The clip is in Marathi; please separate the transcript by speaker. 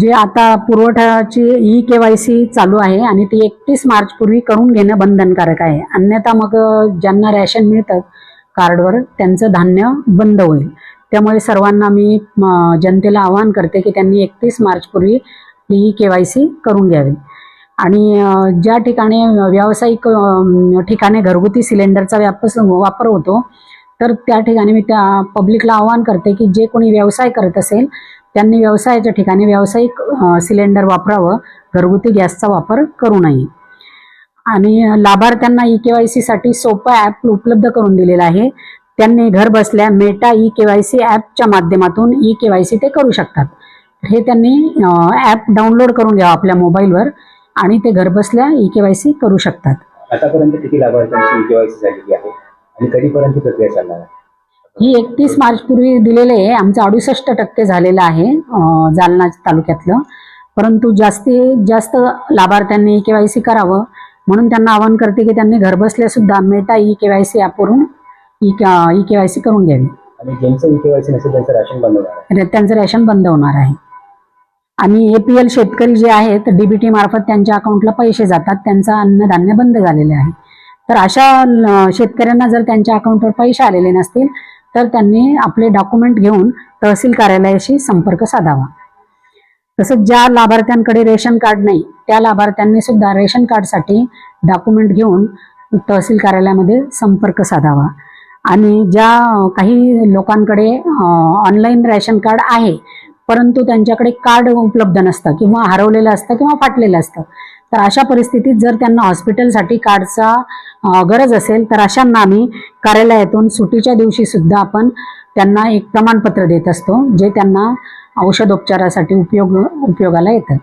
Speaker 1: जे आता पुरवठ्याची ई के वाय सी चालू आहे आणि ती एकतीस मार्चपूर्वी करून घेणं बंधनकारक आहे. अन्यथा मग ज्यांना रॅशन मिळतं कार्डवर त्यांचं धान्य बंद होईल. त्यामुळे सर्वांना मी जनतेला आवाहन करते की त्यांनी एकतीस मार्चपूर्वी ही के वाय सी करून घ्यावी. आणि ज्या ठिकाणी व्यावसायिक ठिकाणी घरगुती सिलेंडरचा व्याप वापर होतो तर त्या ठिकाणी मी त्या पब्लिकला आवाहन करते की जे कोणी व्यवसाय करत असेल त्यांनी व्यवसायाच्या ठिकाणी व्यावसायिक सिलेंडर वापरावं घरगुती गॅसचा वापर करू नये. आणि लाभार्थ्यांना ई के वाय सीसाठी सोपं ॲप उपलब्ध करून दिलेलं आहे. त्यांनी घर बसल्या Meta E K Y C ॲपच्या माध्यमातून ई के वाय सी ते करू शकतात. हे त्यांनी ॲप डाउनलोड करून घ्यावं आपल्या मोबाईलवर आणि ते घरबसल्या ई के वाय सी करू शकतात.
Speaker 2: आतापर्यंत किती लाभार्थ्यांची केवायसी झालेली आहे? आणि कधीपर्यंत प्रक्रिया चालणार आहे?
Speaker 1: ही एकतीस मार्च पूर्वी दिलेले आहे. आमचं अडुसष्ट टक्के झालेलं आहे जालना तालुक्यातलं. परंतु जास्तीत जास्त लाभार्थ्यांनी ई के वाय सी करावं म्हणून त्यांना आवाहन करते की त्यांनी घरबसल्या सुद्धा Meta E K Y C ॲपवरून E E K Y C करून घ्यावी
Speaker 2: त्यांचं राशन बंद होणार आहे.
Speaker 1: रे- त्यांचं रेशन बंद होणार आहे. आणि ए पी एल शेतकरी जे आहेत डीबीटी मार्फत त्यांच्या अकाउंटला पैसे जातात त्यांचं अन्नधान्य बंद झालेले आहे. तर अशा शेतकऱ्यांना जर त्यांच्या अकाउंटवर पैसे आलेले नसतील तर त्यांनी आपले डॉक्युमेंट घेऊन तहसील कार्यालयाशी संपर्क साधावा. तसंच ज्या लाभार्थ्यांकडे रेशन कार्ड नाही त्या लाभार्थ्यांनी सुद्धा रेशन कार्डसाठी डॉक्युमेंट घेऊन तहसील कार्यालयामध्ये संपर्क साधावा. आणि ज्या काही लोकांकडे ऑनलाईन रेशन कार्ड आहे परंतु त्यांच्याकडे कार्ड उपलब्ध नसतं किंवा हरवलेलं असतं किंवा फाटलेलं असतं तर अशा परिस्थितीत जर त्यांना हॉस्पिटलसाठी कार्डचा गरज असेल तर अशांना आम्ही कार्यालयातून सुट्टीच्या दिवशी सुद्धा आपण त्यांना एक प्रमाणपत्र देत असतो जे त्यांना औषधोपचारासाठी उपयोग उपयोगाला येतं.